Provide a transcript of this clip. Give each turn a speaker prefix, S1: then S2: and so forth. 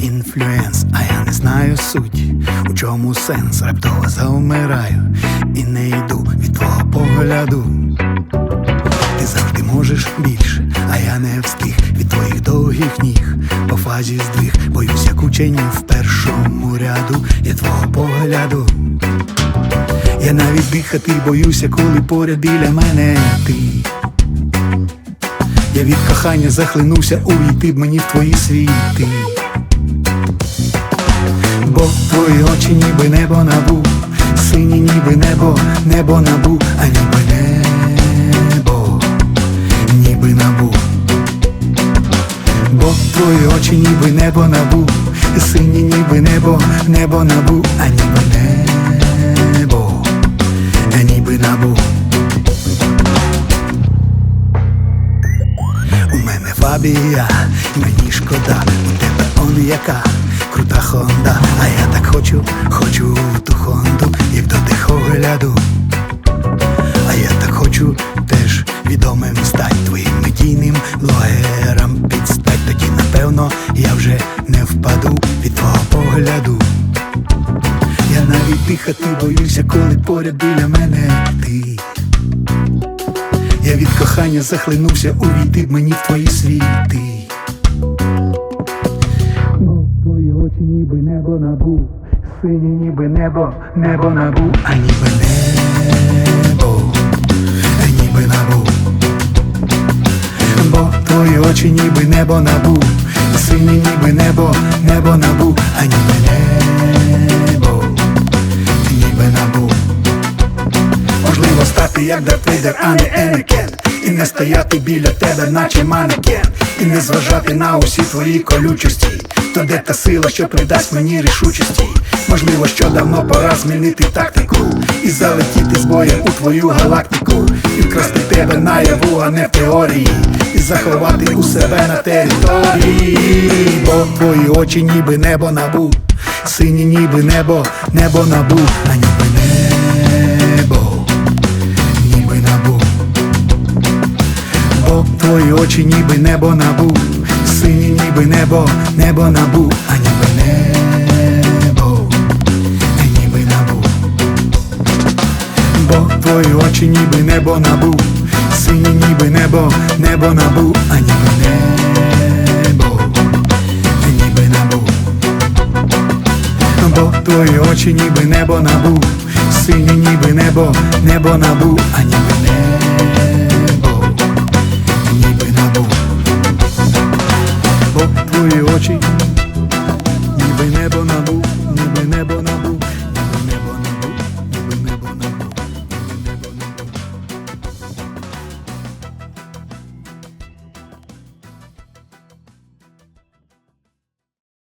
S1: інфлюенс, а я не знаю суть, у чому сенс, раптово завмираю і не йду від твого погляду. Ти завжди можеш більше, а я не встиг від твоїх довгих ніг. По фазі здвиг, боюсь, як учені в першому ряду я твого погляду. Я навіть дихати боюся, коли поряд біля мене ти. Я від кохання захлинувся, увійти б мені в твої світи. Бо твої очі ніби небо набу, сині ніби небо, небо набу, а ніби небо, ніби набу. Бо твої очі ніби небо набу, сині ніби небо, небо набу, а ніби небо, фабія, мені шкода, у тебе он яка крута хонда, а я так хочу, хочу ту хонду, як до тихогляду. А я так хочу теж відомим стать твоїм медійним блогерам підстать. Тоді напевно я вже не впаду від твого погляду. Я навіть дихати боюся, коли поряд біля мене ти. Від кохання захлинувся, увійти б мені в твої світи. Твої очі ніби небо набу, сині ніби небо, небо набу, а ніби небо, а ніби набу. Бо твої очі ніби небо набу, сині ніби небо, небо набу, а ніби Можливо як Дарт а не Енекен. І не стояти біля тебе, наче манекен. І не зважати на усі твої колючості. То де та сила, що придасть мені рішучості? Можливо, що давно пора змінити тактику. І залетіти з боєм у твою галактику. І вкрасти тебе наяву, а не в теорії. І заховати у себе на території. Бо твої очі ніби небо набу. Сині ніби небо, небо набу, твої очі ніби небо набу, сині ніби небо, небо набу, а ніби небо, а ніби набу, бо твої очі ніби небо набу, сині ніби небо, небо набу, а ніби небо, а ніби набу. Бо твої очі ніби небо набу, сині ніби небо, небо набу, а ніби твої очі